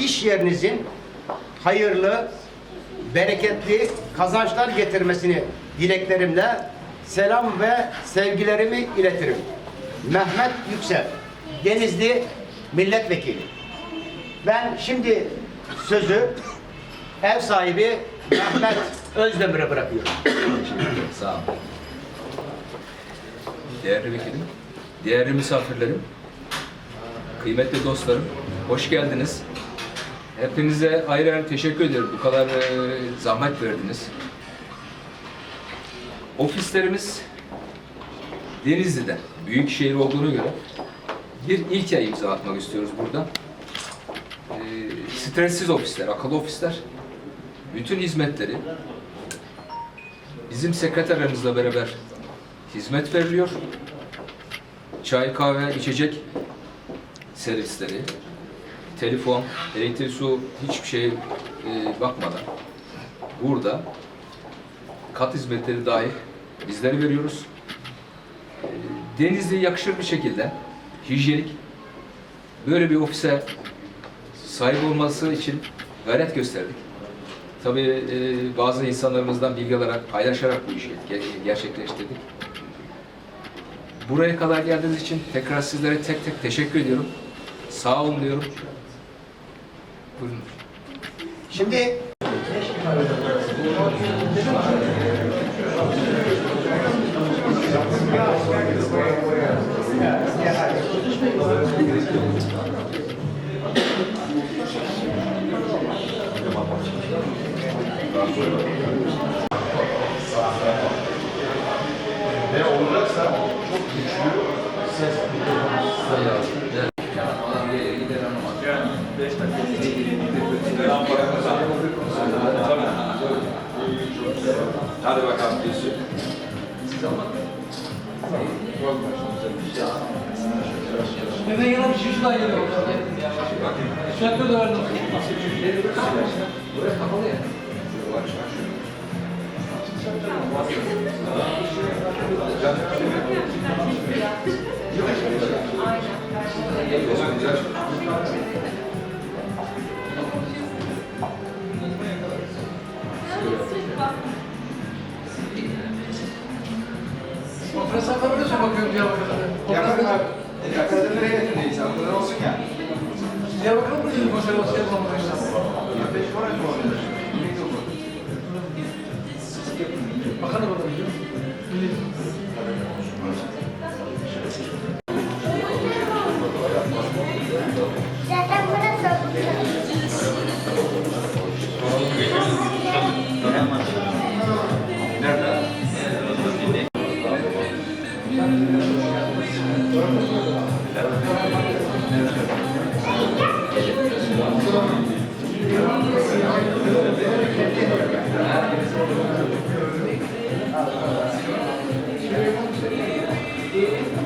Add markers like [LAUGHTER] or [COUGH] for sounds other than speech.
iş yerinizin hayırlı, bereketli kazançlar getirmesini dileklerimle selam ve sevgilerimi iletirim. Mehmet Yüksel, Denizli Milletvekili. Ben şimdi sözü ev sahibi Mehmet Özdemir'e bırakıyorum. [COUGHS] Sağ olun. Değerli vekilim, değerli misafirlerim, kıymetli dostlarım, hoş geldiniz. Hepinize ayrı ayrı teşekkür ederim. Bu kadar e, zahmet verdiniz. Ofislerimiz Denizli'de, büyük şehir olduğunu göre bir ilke imza atmak istiyoruz burada. E, stressiz ofisler, akıllı ofisler, bütün hizmetleri Bizim sekreterimizle beraber hizmet veriliyor. Çay, kahve, içecek servisleri, telefon, elektrik, su hiçbir şeye e, bakmadan burada kat hizmetleri dahil bizleri veriyoruz. E, Denizli'ye yakışır bir şekilde hijyenik böyle bir ofise sahip olması için gayret gösterdik. Tabii e, bazı insanlarımızdan bilgi alarak, paylaşarak bu işi ge- gerçekleştirdik. Buraya kadar geldiğiniz için tekrar sizlere tek tek teşekkür ediyorum. Sağ olun diyorum. Buyurun. Şimdi Ne olacaksa çok güçlü ses Yani Hadi bakalım geçin. Neden yana bir şey şuradan geliyor. Şu an da verdim. Buraya kapalı ya. Konferans yapabiliyorsun bakıyorum Diyarbakır'da. Yakın Yakında nereye getirdin insan? Bu kadar olsun ya. Diyarbakır'da mı dedin konferans yapmamışlar? 25 para mı oluyor? Bakan da bana biliyor musun? Zaten Bir